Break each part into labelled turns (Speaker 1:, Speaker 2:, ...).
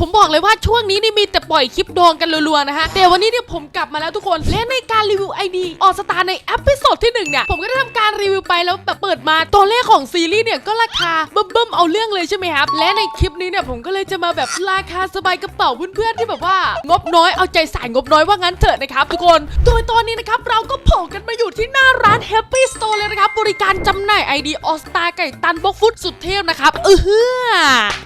Speaker 1: ผมบอกเลยว่าช่วงนี้นี่มีแต่ปล่อยคลิปดองกันรัวๆนะฮะแต่วันนี้เนี่ยผมกลับมาแล้วทุกคนและในการรีวิวไอดีออสตาในเอพิโซดที่หนึ่งเนี่ยผมก็ได้ทำการรีวิวไปแล้วแบบเปิดมาตัวเลขของซีรีส์เนี่ยก็ราคาเบิ่มๆเอาเรื่องเลยใช่ไหมครับและในคลิปนี้เนี่ยผมก็เลยจะมาแบบราคาสบายกระเป๋าเพื่อนๆที่แบบว่างบน้อยเอาใจใส่งบน้อยว่างั้นเถอะนะครับทุกคนโดยตอนนี้นะครับเราก็โผล่กันมาอยู่ที่หน้าร้าน Happy Store เลยนะครับบริการจำหน่าย ID All Star ไก่ตันบ็อกฟุตสุดเทพนะครับเออฮือ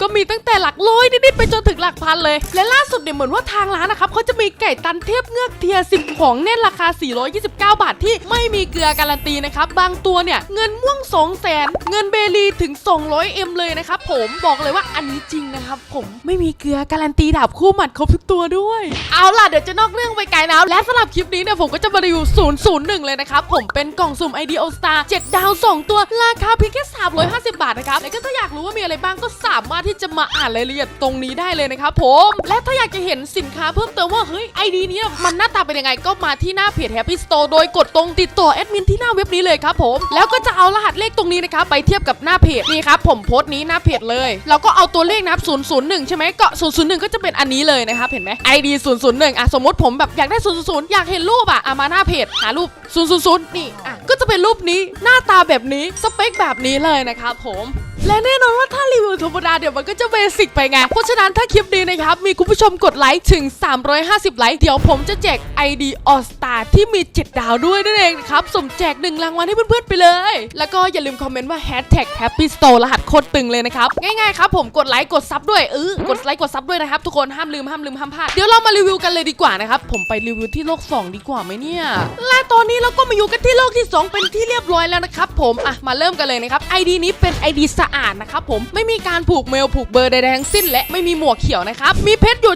Speaker 1: ก็มีตั้งแต่หลักร้อยนิดๆไปจนถึงหลักพันเลย และล่าสุดเนี่ยเหมือนว่าทางร้านนะครับเขาจะมีไก่ตันเทพเงือกเทียสิบของเน่นราคา 429 บาทที่ไม่มีเกลือการันตีนะครับ บางตัวเนี่ยเงินม่วง2 0 0แสนเงินเบลีถึง 200M เลยนะครับผมบอกเลยว่าอันนี้จริงนะครับผมไม่มีเกลือการันตีดาบคู่หมัดครบทุกตัวด้วย เอาล่ะเดี๋ยวจะนอกเรื่องไปไกลนะและสำหรับคลิปนี้เนี่ยผมก็จะมารีวิว001 เลยนะครับผมเป็นกล่องสุ่ม ID All Star 7 ดาว 2 ตัวราคาเพียงแค่350 บาทนะครับแล้วก็ถ้าอยากรู้ว่ามีอะไรบ้างก็สามารถที่จะมาอ่านรายละเอียดตรงนี้ได้เลยนะครับผม และถ้าอยากจะเห็นสินค้าเพิ่มเติมว่า เฮ้ย ID นี้มันหน้าตาเป็นยังไงก็มาที่หน้าเพจ Happy Store โดยกดตรงติดต่อแอดมินที่หน้าเว็บนี้เลยครับผม แล้วก็จะเอารหัสเลขตรงนี้นะครับไปเทียบกับหน้าเพจนี่ครับผมโพสต์นี้หน้าเพจเลย เราก็เอาตัวเลขนะครับ001 ใช่ไหมก็ 001 ก็จะเป็นอันนี้เลยนะครับเห็นไหม ID 001อะสมมติผมแบบอยากได้ 000 อยากเห็นรูปอะอะมาหน้าเพจหารูป 000 นี่อะก็จะเป็นรูปนี้หน้าตาแบบนี้สเปคแบบนี้เลยนะครับผม และแน่นอนว่าถ้ารีวิวธรรมดาเดี๋ยวมันก็จะเบสิกไปไง เพราะฉะนั้นถ้าคลิปนี้นะครับ มีคุณผู้ชมกดไลค์ถึง 350 ไลค์ เดี๋ยวผมจะแจก ID All Star ที่มี 7 ดาวด้วยนั่นเองนะครับสมแจก 1 รางวัลให้เพื่อนๆไปเลย แล้วก็อย่าลืมคอมเมนต์ว่า Hashtag Happy Store รหัสโคตรตึงเลยนะครับ ง่ายๆครับผมกดไลค์กดซับด้วยเออกดไลค์กดซับด้วยนะครับทุกคนห้ามลืมห้ามลืมห้ามพลาดเดี๋ยวเรามารีวิวกันเลยดีกว่านะครับผมไปรีวิวที่โลก 2 ดีกว่าไหมเนี่ยและตอนนี้เราก็มาอยู่กันที่โลกที่ 2 เป็นที่เรียบร้อยแล้วนะครับผมอะมาเริ่มกันเลยนะครับ ID นี้เป็น ID สะอาดนะครับผมไม่มีการผูกเมลผูกเบอร์ใดๆทั้งสิ้น และไม่มีหมวกเขียวนะครับมีเพชรอยู่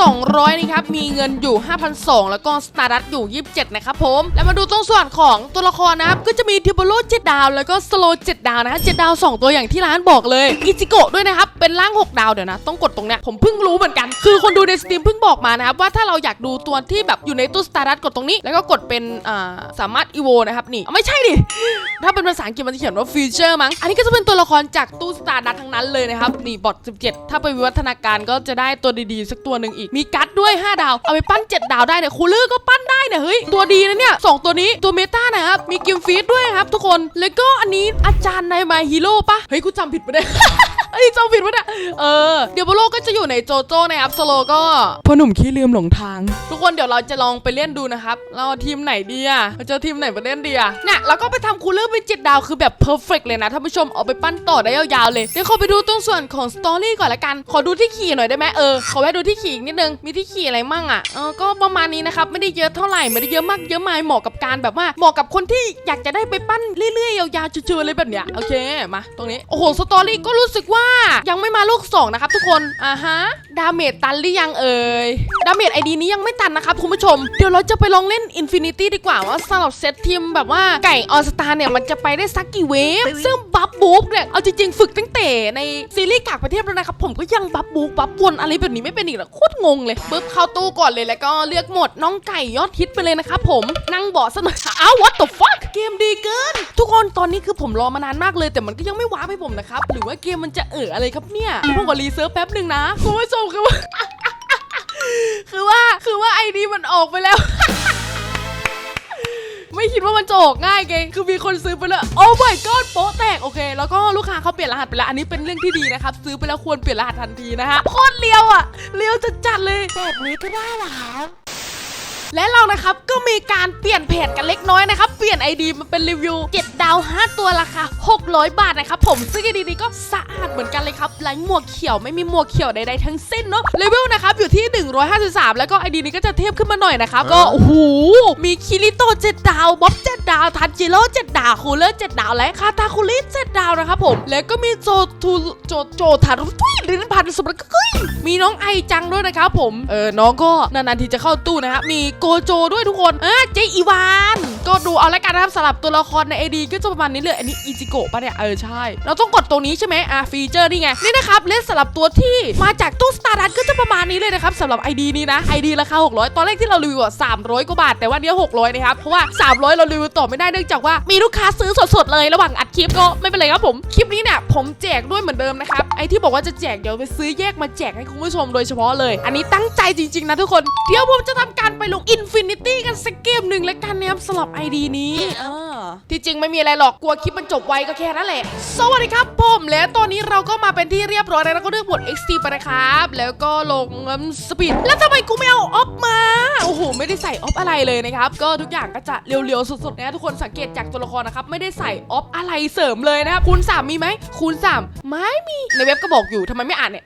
Speaker 1: 7,200นะครับมีเงินอยู่ 5,200 แล้วก็สตาร์ดัตอยู่ 27 นะครับผมแล้วมาดูตรงส่วนของตัวละครนะครับก็จะมีทิบโล7ดาว แล้วก็สโล7ดาวนะฮะ7ดาว 2 ตัวอย่างที่ร้านบอกเลยอิจิโกะด้วยนะครับเป็นร่าง 6 ดาวเดี๋ยวนะ ต้องกดตรงเนี้ยผมเพิ่งรู้เหมือนกัน คือคนดูในสตรีมเพิ่งบอกมานะครับว่าถ้าเราอยากดูตัวที่แบบอยู่ในตู้สตาร์ดัตกดตรงนี้ แล้วก็กดเป็นอ่าสามารถอีโวนะครับนี่ไม่ใช่ดิถ้าเป็นภาษาอังกฤษมันจะเขียนว่าฟีเจอร์มั้งอันนี้ก็จะเป็นตัวละครจากตู้สตาร์ดัตทั้งนั้นเลยนะครับ นี่บอท17 ถ้าไปวิวัฒนาการก็จะได้ตัวดีๆ สักตัวหนึ่งอีก มีกัดด้วย 5 ดาว เอาไปปั้น 7 ดาวได้เนี่ยคูลเลอร์ก็ปั้นได้เนี่ยเฮ้ย ตัวดีนะเนี่ยสองตัวนี้ตัวเมตานะครับ มีกิมฟีดด้วยครับทุกคน แล้วก็อันนี้อาจารย์นายมาฮีโร่ปะเฮ้ยกูจำผิดไปะเนี่ย เอ้ยจำผิดปะเนี่ยเออเดี๋ยวโบโลก็จะอยู่ในโจโจ้นะครับสโลก็พ่อหนุ่มขี้ลืมหลงทาง ทุกคนเดี๋ยวเราจะลองไปเล่นดูนะครับเราเอาทีมไหนดีอะเราจะเอาทีมไหนไปเล่นดีอะเนี่ยเราก็ไปทำคูลเลอร์เป็นเจ็ดดาวคือแบบเพอร์เฟกเลยนะท่านผู้ชมเอาไปปั้นต่อได้ยาวๆเลยเดี๋ยวขอไปดูตรงส่วนของสตอรี่ก่อนละกัน ขอดูที่ขี่หน่อยได้ไหมเออขอแวะดูที่ขี่อีกนิดนึงมีที่ขี่อะไรมั่งอะเออก็ประมาณนี้นะครับไม่ได้เยอะเท่าไหร่ไม่ได้เยอะมากเยอะมายเหมาะกับการแบบว่าเหมาะกับคนที่อยากจะได้ไปปั้นเรื่อยๆยาวๆเฉยๆเลยแบบเนี้ยโอเคมาตรงนี้โอ้โหสตอรี่ก็รู้สึกว่ายังไม่มาโลกสองนะครับทุกคนอ่าฮะดาเมจตันหรือยังเอ่ยดาเมจไอดีนี้ยังไม่ตันนะครับคุณผู้ชม เดี๋ยวเราจะไปลองเล่น Infinity ดีกว่าว่าสำหรับเซตทีมแบบว่าไก่ออสตาเนี่ยมันจะไปได้สักกี่เวฟซึ่งบัฟบูฟเนี่ยเอาจริงๆฝึกตั้งแต่ในซีรีส์กากประเทศแล้วนะครับผมก็ยังบัฟบูฟบัฟวนอะไรแบบนี้ไม่เป็นอีกแล้วโคตรงงเลยปึ๊บเข้าตู้ก่อนเลยแล้วก็เลือกโหมดน้องไก่ยอดฮิตไปเลยนะครับผมนั่งเบาะซะหน่อยอ้าว what the fuck เกมดีเกิน ทุกคนตอนนี้คือผมรอมานานมากเลย แต่มันก็ยังไม่ว้าร์ปให้ผมนะครับหรือว่าเกมมันจะเอออะไรครับเนี่ยผมขอรีเซิร์ฟแป๊บหนึ่งนะคุณผู้ชมคือว่าคือว่าคือว่าไอดีมันออกไปแล้ว ไม่คิดว่ามันจะออกง่ายไงคือมีคนซื้อไปแล้วโอ้ my god โป๊ะแตกโอเค แล้วก็ลูกค้าเขาเปลี่ยนรหัสไปแล้ว อันนี้เป็นเรื่องที่ดีนะครับ ซื้อไปแล้วควรเปลี่ยนรหัสทันทีนะฮะโคตรเลียวอะเลียวจะจัดๆเลย
Speaker 2: แบบนี้ก็ได้เหรอครับ
Speaker 1: และเรานะครับก็มีการเปลี่ยนเพจกันเล็กน้อยนะครับ เปลี่ยน ID มาเป็นรีวิว7ดาว 5 ตัวราคา 600 บาทนะครับผมซึ่ง ID นี้ก็สะอาดเหมือนกันเลยครับไร้หมวกเขียวไม่มีหมวกเขียวใดๆทั้งสิ้นเนาะเลเวลนะครับอยู่ที่ 153 แล้วก็ ID นี้ก็จะเทียบขึ้นมาหน่อยนะครับก็โอ้โหมีคิริโตะ7ดาวบ๊อบ7ดาวทันจิโร่7ดาวคูเลอร์7ดาวและคาตาคุริ7ดาวนะครับผมแล้วก็มีโจทูโจโจทารุทุยลิ้นพันสุบระกุยมีน้องไอจังด้วยนะครับผมเออน้องก็นานๆทีจะเข้าตู้นะครับมีโกโจด้วยทุกคนอะเจอีวาน ก็ดูเอาละกันนะครับสำหรับตัวละครใน AD ก็จะประมาณนี้เลย อันนี้อิจิโกะปะเนี่ย เออใช่ เราต้องกดตรงนี้ใช่ไหมอะฟีเจอร์นี่ไง นี่นะครับเลสสำหรับตัวที่มาจากตู้สตาร์ดันก็จะประมาณนี้เลยนะครับสำหรับ ID นี้นะ ID ราคา600 ตอนแรกที่เรารีวิวอะ300 กว่าบาท แต่ว่าเนี้ย600นะครับ เพราะว่า 300 เรารีวิวต่อไม่ได้เนื่องจากว่ามีลูกค้าซื้อสดๆเลยระหว่างอัดคลิปก็ไม่เป็นไรครับผม คลิปนี้เนี่ยผมแจกด้วยเหมือนเดิมนะครับ ไอที่บอกว่าจะแจกเดี๋ยวไปซื้อแยกมาแจกให้คุณผู้ชมโดยเฉพาะเลย อันนี้ตั้งใจจริงๆนะทุกคน เดี๋ยวผมจะทำการไปลง Infinity กันสักเกมหนึ่งแล้วกันนะครับสำหรับ ID นี้เออที่จริงไม่มีอะไรหรอกกลัวคลิปมันจบไวก็แค่นั้นแหละ สวัสดีครับผมและตอนนี้เราก็มาเป็นที่เรียบร้อยแล้วแล้วก็เลือกบท XT ไปนะครับ แล้วก็ลงสปีดแล้วทำไมกูไม่เอาออฟมา โอ้โห ไม่ได้ใส่ออฟอะไรเลยนะครับ ก็ทุกอย่างก็จะเรียวๆสดๆนะทุกคนสังเกตจากตัวละครนะครับ ไม่ได้ใส่ออฟอะไรเสริมเลยนะครับคูณ3มีไหมคูณ3ไม่มีในเว็บก็บอกอยู่ทำไมไม่อ่านเนี่ย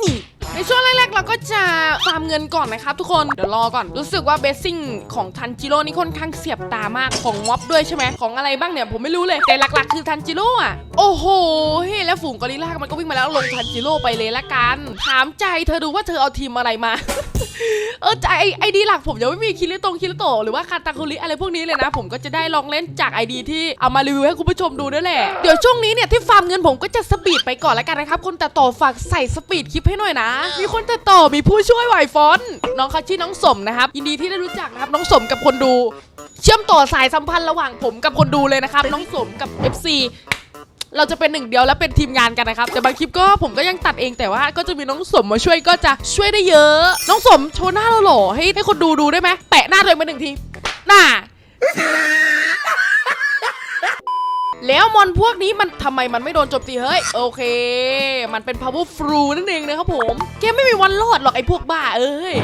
Speaker 1: นี่ ในช่วงแรกๆเราก็จะฟาร์มเงินก่อนนะครับทุกคนเดี๋ยวรอก่อนรู้สึกว่าเบสซิ่งของทันจิโร่นี่ค่อนข้างเสียบตามากของม็อบด้วยใช่ไหมของอะไรบ้างเนี่ยผมไม่รู้เลยแต่หลักๆ คือทันจิโร่อะโอ้โหเฮ้ยแล้วฝูงกอริลลามันก็วิ่งมาแล้วลงทันจิโร่ไปเลยละกัน ถามใจเธอดูว่าเธอเอาทีมอะไรมาเออใจไอไอดีหลักผมยังไม่มีคิริโตงคิริโตะหรือว่าคาตาคุริอะไรพวกนี้เลยนะ ผมก็จะได้ลองเล่นจากไอดีที่เอามารีวิวให้คุณผู้ชมดูด้วยแหละ เดี๋ยวช่วงนี้เนี่ยที่ฟาร์มเงินผมก็จะสปีดไปก่อนแล้วกันนะครับคนแต่ต่อฝากใส่สปีดคลิปให้หน่อยนะมีคนแต่ต่อมีผู้ช่วยไหวฟอนต์น้องเขาชื่อน้องสมนะครับ ยินดีที่ได้รู้จักนะครับ น้องสมกับคนดู เชื่อมต่อสายสัมพันธ์ระหว่างผมกับคนดูเลยนะครับ น้องสมกับ FC เราจะเป็นหนึ่งเดียวและเป็นทีมงานกันนะครับ แต่บางคลิปก็ผมก็ยังตัดเองแต่ว่าก็จะมีน้องสมมาช่วยก็จะช่วยได้เยอะ น้องสมโชว์หน้าเราหล่อให้ให้คนดูดูได้ไหมแปะหน้าเองมาหนึ่งทีหน้า แล้วมอนพวกนี้มันทำไมมันไม่โดนโจมตีเฮ้ย โอเค มันเป็น power flu นั่นเองนะครับผม เกมไม่มีวันรอดหรอกไอ้พวกบ้าเอ้ย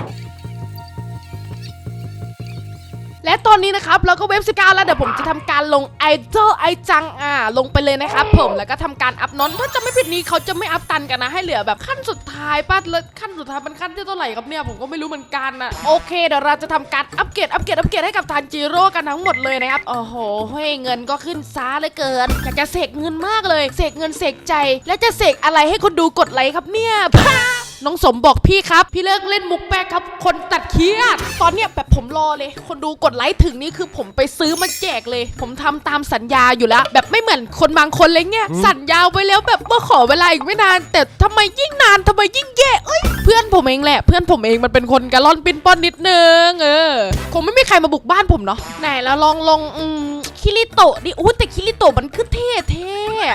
Speaker 1: และตอนนี้นะครับเราก็เว็บสิบเก้าแล้วเดี๋ยวผมจะทำการลงไอดอลไอจังอ่าลงไปเลยนะครับผมแล้วก็ทำการอัพนอนถ้าจะไม่ผิดนี้เขาจะไม่อัพตันกันนะให้เหลือแบบขั้นสุดท้ายป้าแล้วขั้นสุดท้ายมันขั้นที่เท่าไหร่ครับเนี่ยผมก็ไม่รู้เหมือนกันนะโอเคเดี๋ยวเราจะทำการอัปเกรดอัปเกรดอัปเกรดให้กับทันจิโร่กันทั้งหมดเลยนะครับโอ้โหเฮ้เงินก็ขึ้นซ้าเลยเกินอยากจะเสกเงินมากเลยเสกเงินเสกใจ แล้วจะเสกอะไรให้คนดูกดไลค์ครับเนี่ยพา น้องสมบอกพี่ครับ พี่เลิกเล่นมุกแป๊กครับ คนตัดเครียด ตอนเนี้ยแบบผมรอเลย คนดูกดไลค์ถึงนี่คือผมไปซื้อมาแจกเลย ผมทำตามสัญญาอยู่แล้ว แบบไม่เหมือนคนบางคนเลยเนี่ยสัญญาไว้แล้วแบบว่าขอเวลาอีกไม่นาน แต่ทำไมยิ่งนานทำไมยิ่งแย่เอ้ย เพื่อนผมเองแหละ เพื่อนผมเองมันเป็นคนกระล่อนปิ้นป้อนนิดนึงเออ คงไม่มีใครมาบุกบ้านผมเนาะไหนแล้วลองลองอืม คิริโตะดิอู้แต่คิริโตะมันคือเท่เท่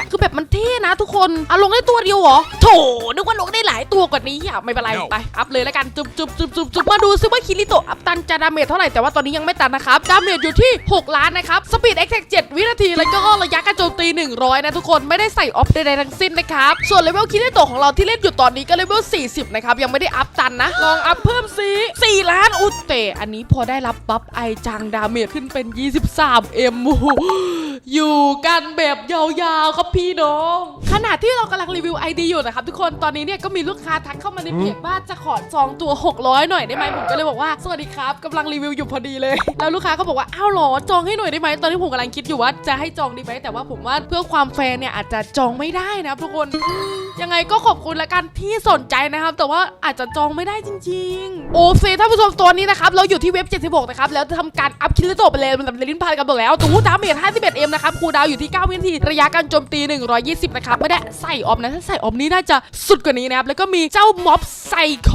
Speaker 1: คือแบบมันเท่นะทุกคนเอาลงได้ตัวเดียวเหรอโถนึกว่าลงได้หลายตัวกว่านี้อะไม่เป็นไร
Speaker 2: No
Speaker 1: ไปอัพเลยแล้วกันจุบจุบจุบจุบจุบมาดูซิว่าคิริโตะอัพตันจะดาเมจเท่าไหร่แต่ว่าตอนนี้ยังไม่ตันนะครับดาเมจอยู่ที่ 6 ล้านนะครับสปีดเอ็กแท็ก7วินาทีแล้วก็ระยะการโจมตี 100 นะทุกคนไม่ได้ใส่ออฟใดๆทั้งสิ้นนะครับส่วนเลเวลคิริโตะของเราที่เล่นอยู่ตอนนี้ก็เลเวล40นะครับยังไม่ได้อัพตันนะลองอัพเพิ่มสิ4ล้านอุยเตะอันนี้พอได้รับบัฟไอจังดาเมจขึ้นเป็น 23เอ็ม Oh. อยู่กันแบบยาวๆครับพี่น้อง ขณะที่เรากำลังรีวิวไอดีอยู่นะครับทุกคนตอนนี้เนี่ยก็มีลูกค้าทักเข้ามาในเพจว่าจะขอจองตัว 600 หน่อยได้ไหมผมก็เลยบอกว่าสวัสดีครับกำลังรีวิวอยู่พอดีเลย แล้วลูกค้าก็บอกว่าอ้าวเหรอจองให้หน่อยได้ไหมตอนนี้ผมกำลังคิดอยู่ว่าจะให้จองดีไหมแต่ว่าผมว่าเพื่อความแฟร์เนี่ยอาจจะจองไม่ได้นะครับทุกคนยังไงก็ขอบคุณละกันที่สนใจนะครับ แต่ว่าอาจจะจองไม่ได้จริง ๆ โอเคท่านผู้ชมตัวนี้นะครับเราอยู่ที่เว็บ 76 นะครับแล้วทำการอัพคิริโตไปเลยมันแบบลิ้นพันกันบอกแล้วตู้ดาเมจ 51M นะครับคูดาวอยู่ที่ 9 วินาที ระยะการโจมตี 120 นะครับ ไม่ได้ใส่ออมนะถ้าใส่ออมนี้น่าจะสุดกว่านี้นะครับ แล้วก็มีเจ้าม็อบไซโค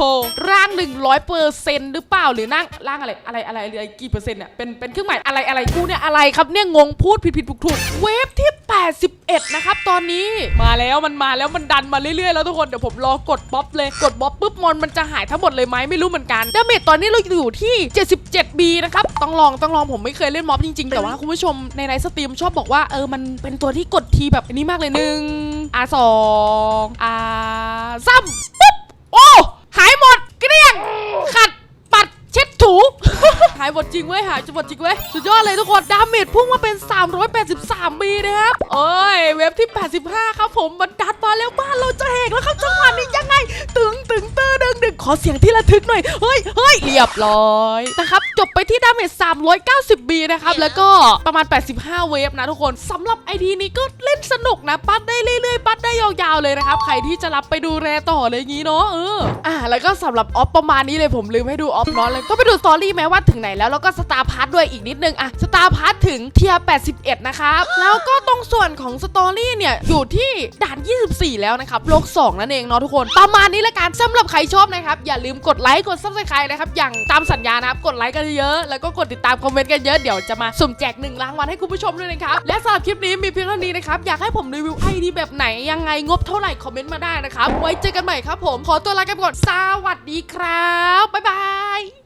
Speaker 1: ร่าง 100เปอร์เซ็นต์หรือเปล่า หรือนั่งร่างอะไรอะไรอะไรอะไรกี่เปอร์เซ็นต์เนี่ยเป็นเป็นเครื่องหมายอะไรอะไรกูเนี่ยอะไรครับเนี่ยงงพูดผิดผิดถูกถูกเวฟที่ 81 นะครับตอนนี้มาแล้วมันมาแล้วมันดันมาเรื่อยๆแล้วทุกคนเดี๋ยวผมรอกดบ๊อบเลยกดบ๊อบปุ๊บมอนมันจะหายทั้งหมดเลยไหมไม่รู้เหมือนกันดาเมจตอนนี้เราอยู่ที่ 77B นะครับต้องลองต้องลองผมไม่เคยเล่นม็อบจริงๆแต่ว่าคุณผู้ชมในไลฟ์สตรีมชอบบอกว่าเออมันเป็นตัวที่กดทีแบบอันนี้มากเลยหนึ่งอะสองอะสามปุ๊บโอ้หายหมดเกลี้ยงขัดปัดเช็ดถูหายหมดจริงเว้ยหายหมดจริงเว้ยสุดยอดเลยทุกคนดาเมจพุ่งมาเป็น 383บีนะครับเอ้ยเว็บที่ 85 ครับผมมันดัดมาแล้วบ้านเราจะแหกแล้วครับจังหวะนี้ยังไง ตึงตึงเตอร์ดึงดึงขขอเสียงที่ระทึกหน่อยเฮ้ยเฮ้ยเรียบร้อยนะครับจบไปที่ดาเมจ390บีนะครับแล้วก็ประมาณ 85 เวฟนะทุกคนสำหรับไอดีนี้ก็เล่นสนุกนะปัดได้เรื่อยๆปัดได้ยาวๆเลยนะครับใครที่จะรับไปดูแลต่อเลยอย่างงี้เนาะเอออะแล้วก็สำหรับออฟประมาณนี้เลยผมลืมให้ดูออฟเนาะเลยก็ไปดูสตอรี่แม้ว่าถึงไหนแล้วแล้วก็สตาร์พาร์ทด้วยอีกนิดนึงอะสตาร์พาร์ทถึงเทียร์81 นะครับแล้วก็ตรงส่วนของสตอรี่เนี่ยอยู่ที่ด่าน 24 แล้วนะครับโลก 2 นั่นเองเนาะทุกคน ประมาณนี้ละกันสำหรับใครชอบนะครับ อย่าลืมกดไลค์กดซับสไครต์นะครับ อย่างตามสัญญานะครับ กดไลค์กันเยอะๆแล้วก็กดติดตามคอมเมนต์กันเยอะ เดี๋ยวจะมาสุ่มแจกหนึ่งรางวัลให้คุณผู้ชมด้วยนะครับ และสำหรับคลิปนี้มีเพียงเท่านี้นะครับ อยากให้ผมรีวิวไอดีแบบไหนยังไงงบเท่าไหร่คอมเมนต์มาได้นะครับไว้เจอกันใหม่ครับผมขอตัวลากันก่อนสวัสดีครับบ๊ายบาย